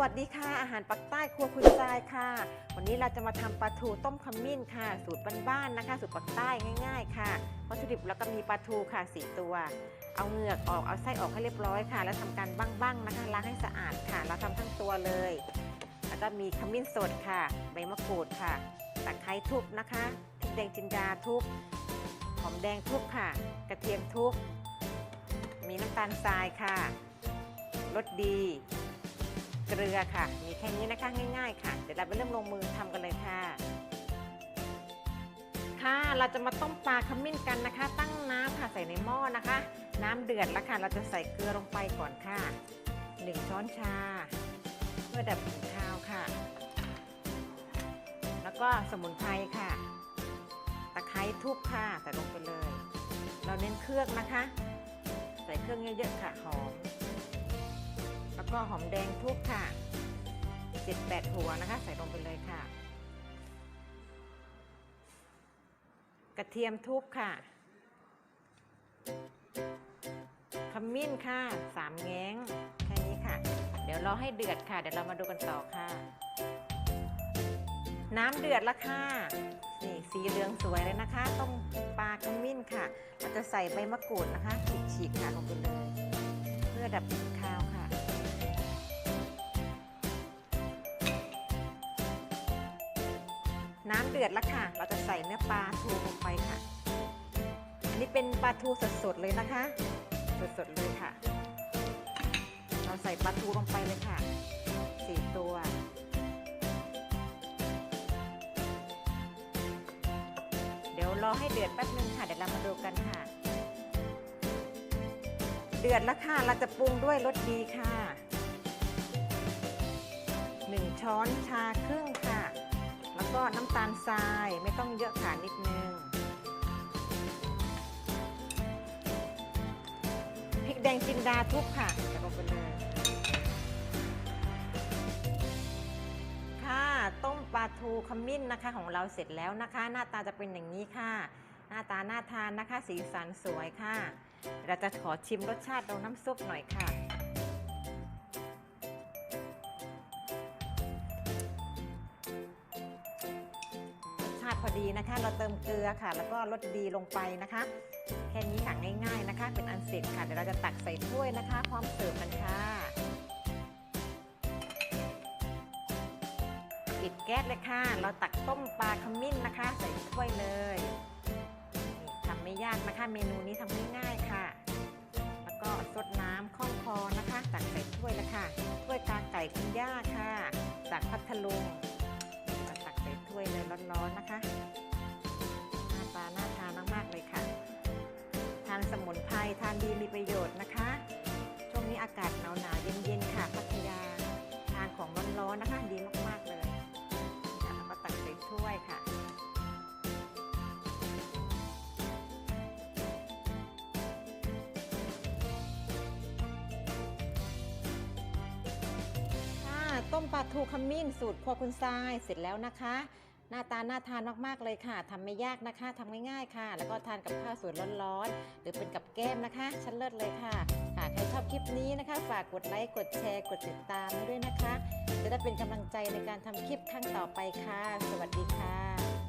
วัสดีค่ะ อาหารปักใต้ครัวคุณทรายค่ะ วันนี้เราจะมาทำปลาทูต้มขมิ้นค่ะ สูตรบ้านๆนะคะ สูตรปักใต้ง่าย ๆ ค่ะวัตถุดิบแล้วก็มีปลาทูค่ะสี่ตัว เอาเหงือกออกเอาไส้ออกให้เรียบร้อยค่ะ แล้วทำการบ้างๆนะคะล้างให้สะอาดค่ะ เราทำทั้งตัวเลย แล้วก็มีขมิ้นสดค่ะ ใบมะกรูดค่ะตะไคร้ทุบนะคะพริกแดงจินดาทุบหอมแดงทุบค่ะ กระเทียมทุบมีน้ำตาลทรายค่ะรสดี เกลือค่ะ มีแค่นี้นะคะง่ายๆ ค่ะ เดี๋ยวเราไปเริ่มลงมือทำกันเลยค่ะ ค่ะเราจะมาต้มปลาขมิ้นกันนะคะ ตั้งน้ำค่ะใส่ในหม้อนะคะ น้ำเดือดแล้วค่ะ เราจะใส่เกลือลงไปก่อนค่ะ1ช้อนชา เพื่อดับกลิ่นคาวค่ะ แล้วก็สมุนไพรค่ะ ตะไคร้ทุบค่ะใส่ลงไปเลย เราเน้นเครื่องนะคะ ใส่เครื่องเยอะๆค่ะหอม ก็หอมแดงทุบค่ะ7-8หัวนะคะ ใส่ลงไปเลยค่ะ กระเทียมทุบค่ะขมิ้นค่ะสามแง้งแค่นี้ค่ะ เดี๋ยวรอให้เดือดค่ะ เดี๋ยวเรามาดูกันต่อค่ะ น้ำเดือดแล้วค่ะนี่สีเหลืองสวยเลยนะคะ ต้มปลาขมิ้นค่ะเราจะใส่ใบมะกรูดนะคะฉีกๆค่ะลงไปเลย เพื่อดับกลิ่นคาวค่ะ น้ำเดือดแล้วค่ะ เราจะใส่เนื้อปลาทูลงไปค่ะ อันนี้เป็นปลาทูสดๆเลยนะคะ สดๆเลยค่ะ เราใส่ปลาทูลงไปเลยค่ะสี่ตัวเดี๋ยวรอให้เดือดแป๊บนึงค่ะ เดี๋ยวเรามาดูกันค่ะ เดือดแล้วค่ะ เราจะปรุงด้วยรสดีค่ะหนึ่งช้อนชาครึ่งค่ะ แล้วก็น้ำตาลทรายไม่ต้องเยอะค่ะนิดนึงพริกแดงจินดาทุบค่ะจะลงไปเลยค่ะต้มปลาทูขมิ้นนะคะของเราเสร็จแล้วนะคะ หน้าตาจะเป็นอย่างนี้ค่ะ หน้าตาน่าทานนะคะ สีสันสวยค่ะ เราจะขอชิมรสชาติตรงน้ำซุปหน่อยค่ะ พอดีนะคะ เราเติมเกลือค่ะ แล้วก็รสดีลงไปนะคะ แค่นี้ค่ะง่ายๆนะคะ เป็นอันเสร็จค่ะ เดี๋ยวเราจะตักใส่ถ้วยนะคะ พร้อมเสิร์ฟกันค่ะปิดแก๊สเลยค่ะ เราตักต้มปลาขมิ้นนะคะ ใส่ถ้วยเลยทำไม่ยากนะคะ เมนูนี้ทำง่ายๆค่ะ แล้วก็ซดน้ำคล่องคอนะคะ ตักใส่ถ้วยแล้วค่ะถ้วยกาไก่คุณย่าค่ะจากพัทลุง ร้อนๆนะคะหน้าตาน่าทานมากๆเลยค่ะ ทานสมุนไพรทานดีมีประโยชน์นะคะ ช่วงนี้อากาศหนาวหนาๆเย็นๆค่ะพัทยา ทานของร้อนๆนะคะ ดีมากๆเลยแล้วก็ตักใส่ถ้วยค่ะค่ะต้มปลาทูขมิ้นสูตรครัวคุณทรายเสร็จแล้วนะคะ หน้าตาน่าทานมากๆเลยค่ะทำไม่ยากนะคะทำง่ายๆค่ะ แล้วก็ทานกับข้าวสวยร้อนๆ หรือเป็นกับแก้มนะคะ ชั้นเลิศเลยค่ะค่ะใครชอบคลิปนี้นะคะ ฝากกดไลค์ กดแชร์ กดติดตามด้วยนะคะ จะได้เป็นกำลังใจในการทำคลิปครั้งต่อไปค่ะ สวัสดีค่ะ